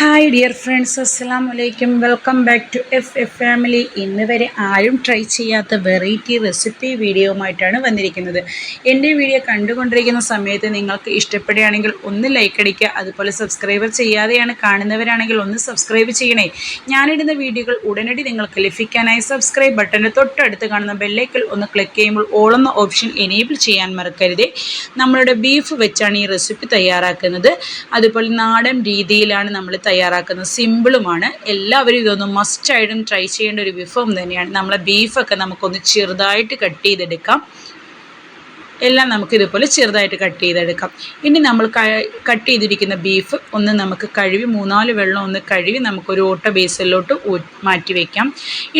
Hi dear friends അസ്സാം വലൈക്കും welcome back to F F family ഇന്ന് വരെ ആരും ട്രൈ ചെയ്യാത്ത വെറൈറ്റി റെസിപ്പി വീഡിയോയുമായിട്ടാണ് വന്നിരിക്കുന്നത്. എന്റെ വീഡിയോ കണ്ടുകൊണ്ടിരിക്കുന്ന സമയത്ത് നിങ്ങൾക്ക് ഇഷ്ടപ്പെടുകയാണെങ്കിൽ ഒന്ന് ലൈക്ക് അടിക്കുക അതുപോലെ സബ്സ്ക്രൈബർ ചെയ്യാതെയാണ് കാണുന്നവരാണെങ്കിൽ ഒന്ന് സബ്സ്ക്രൈബ് ചെയ്യണേ. ഞാനിടുന്ന വീഡിയോകൾ ഉടനടി നിങ്ങൾക്ക് ലഭിക്കാനായി സബ്സ്ക്രൈബ് ബട്ടന്റെ തൊട്ടടുത്ത് കാണുന്ന ബെല്ലൈക്കൽ ഒന്ന് ക്ലിക്ക് ചെയ്യുമ്പോൾ ഓളുന്ന ഓപ്ഷൻ എനേബിൾ ചെയ്യാൻ മറക്കരുതേ. നമ്മളുടെ ബീഫ് വെച്ചാണ് ഈ റെസിപ്പി തയ്യാറാക്കുന്നത്. അതുപോലെ നാടൻ രീതിയിലാണ് നമ്മൾ തയ്യാറാക്കുന്നത് സിമ്പിളുമാണ്. എല്ലാവരും ഇതൊന്ന് മസ്റ്റായിട്ടും ട്രൈ ചെയ്യേണ്ട ഒരു വിഭവം തന്നെയാണ്. നമ്മളെ ബീഫൊക്കെ നമുക്കൊന്ന് ചെറുതായിട്ട് കട്ട് ചെയ്തെടുക്കാം. എല്ലാം നമുക്ക് ഇതുപോലെ ചെറുതായിട്ട് കട്ട് ചെയ്തെടുക്കാം. ഇനി നമ്മൾ കട്ട് ചെയ്തിരിക്കുന്ന ബീഫ് ഒന്ന് നമുക്ക് കഴുകി മൂന്നാൽ വെള്ളം ഒന്ന് കഴുകി നമുക്കൊരു ഓട്ട ബേസിലോട്ട് മാറ്റി വയ്ക്കാം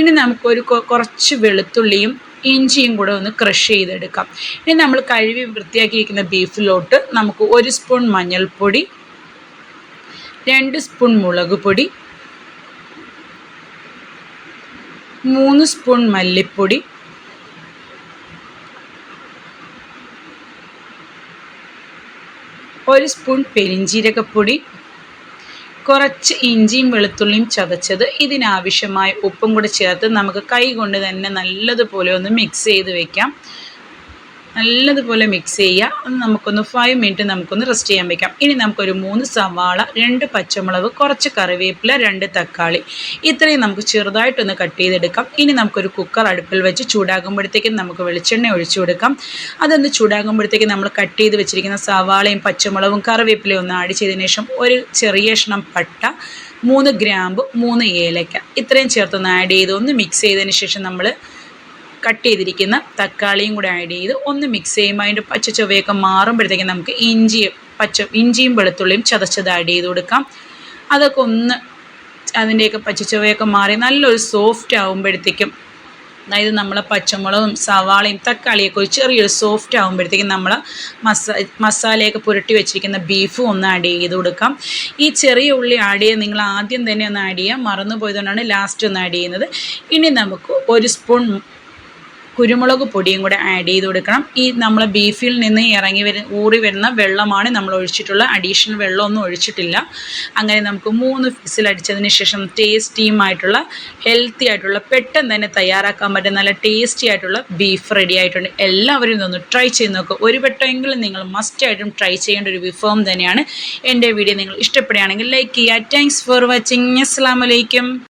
ഇനി നമുക്കൊരു കുറച്ച് വെളുത്തുള്ളിയും ഇഞ്ചിയും കൂടെ ഒന്ന് ക്രഷ് ചെയ്തെടുക്കാം. ഇനി നമ്മൾ കഴുകി വൃത്തിയാക്കിയിരിക്കുന്ന ബീഫിലോട്ട് നമുക്ക് ഒരു സ്പൂൺ മഞ്ഞൾപ്പൊടി രണ്ട് സ്പൂൺ മുളക് പൊടി മൂന്ന് സ്പൂൺ മല്ലിപ്പൊടി ഒരു സ്പൂൺ പെരിഞ്ചീരകപ്പൊടി കുറച്ച് ഇഞ്ചിയും വെളുത്തുള്ളിയും ചതച്ചത് ഇതിനാവശ്യമായ ഉപ്പും കൂടെ ചേർത്ത് നമുക്ക് കൈ കൊണ്ട് തന്നെ നല്ലതുപോലെ ഒന്ന് മിക്സ് ചെയ്ത് വെക്കാം. നല്ലതുപോലെ മിക്സ് ചെയ്യുക. ഒന്ന് നമുക്കൊന്ന് ഫൈവ് മിനിറ്റ് നമുക്കൊന്ന് റെസ്റ്റ് ചെയ്യാൻ വെക്കാം. ഇനി നമുക്കൊരു മൂന്ന് സവാള രണ്ട് പച്ചമുളക് കുറച്ച് കറിവേപ്പില രണ്ട് തക്കാളി. ഇത്രയും നമുക്ക് ചെറുതായിട്ടൊന്ന് കട്ട് ചെയ്തെടുക്കാം. ഇനി നമുക്കൊരു കുക്കർ അടുപ്പിൽ വെച്ച് ചൂടാകുമ്പോഴത്തേക്കും നമുക്ക് വെളിച്ചെണ്ണ ഒഴിച്ചു കൊടുക്കാം. അതൊന്ന് ചൂടാകുമ്പോഴത്തേക്കും നമ്മൾ കട്ട് ചെയ്ത് വെച്ചിരിക്കുന്ന സവാളയും പച്ചമുളകും കറിവേപ്പിലയും ഒന്ന് ആഡ് ചെയ്തതിന് ശേഷം ഒരു ചെറിയ കഷ്ണം പട്ട മൂന്ന് ഗ്രാമ്പ് മൂന്ന് ഏലക്ക. ഇത്രയും ചേർത്തൊന്ന് ആഡ് ചെയ്ത് ഒന്ന് മിക്സ് ചെയ്തതിന് ശേഷം നമ്മൾ കട്ട് ചെയ്തിരിക്കുന്ന തക്കാളിയും കൂടെ ആഡ് ചെയ്ത് ഒന്ന് മിക്സ് ചെയ്യുമ്പോൾ അതിന്റെ പച്ച ചൊവ്വയൊക്കെ മാറുമ്പോഴത്തേക്കും നമുക്ക് ഇഞ്ചിയും പച്ച ഇഞ്ചിയും വെളുത്തുള്ളിയും ചതച്ചത് ആഡ് ചെയ്ത് കൊടുക്കാം. അതൊക്കെ ഒന്ന് അതിന്റെയൊക്കെ പച്ച ചൊവ്വയൊക്കെ മാറി നല്ലൊരു സോഫ്റ്റ് ആകുമ്പോഴത്തേക്കും അതായത് നമ്മൾ പച്ചമുളകും സവാളയും തക്കാളിയൊക്കെ ഒരു ചെറിയൊരു സോഫ്റ്റ് ആകുമ്പോഴത്തേക്കും നമ്മൾ മസാ മസാലയൊക്കെ പുരട്ടി വെച്ചിരിക്കുന്ന ബീഫും ഒന്ന് ആഡ് ചെയ്ത് കൊടുക്കാം. ഈ ചെറിയ ഉള്ളി ആഡ് ചെയ്യാൻ നിങ്ങൾ ആദ്യം തന്നെ ഒന്ന് ആഡ് ചെയ്യാം. മറന്നു പോയതുകൊണ്ടാണ് ലാസ്റ്റ് ഒന്ന് ആഡ് ചെയ്യുന്നത്. ഇനി നമുക്ക് ഒരു സ്പൂൺ കുരുമുളക് പൊടിയും കൂടെ ആഡ് ചെയ്ത് കൊടുക്കണം. ഈ നമ്മൾ ബീഫിൽ നിന്ന് ഇറങ്ങി വരുന്ന ഊറി വരുന്ന വെള്ളമാണ് നമ്മൾ ഒഴിച്ചിട്ടുള്ള. അഡീഷണൽ വെള്ളമൊന്നും ഒഴിച്ചിട്ടില്ല. അങ്ങനെ നമുക്ക് മൂന്ന് ഫിസിൽ അടിച്ചതിന് ശേഷം ടേസ്റ്റിയുമായിട്ടുള്ള ഹെൽത്തി ആയിട്ടുള്ള പെട്ടെന്ന് തന്നെ തയ്യാറാക്കാൻ പറ്റുന്ന നല്ല ടേസ്റ്റി ആയിട്ടുള്ള ബീഫ് റെഡി ആയിട്ടുണ്ട്. എല്ലാവരും ഇതൊന്ന് ട്രൈ ചെയ്ത് നോക്കുക ഒരു വട്ടമെങ്കിലും നിങ്ങൾ മസ്റ്റ് ആയിട്ടും ട്രൈ ചെയ്യേണ്ട ഒരു വിഭവം തന്നെയാണ്. എന്റെ വീഡിയോ നിങ്ങൾ ഇഷ്ടപ്പെടുകയാണെങ്കിൽ ലൈക്ക് ചെയ്യുക. താങ്ക്സ് ഫോർ വാച്ചിങ് അസ്സാം വലൈക്കും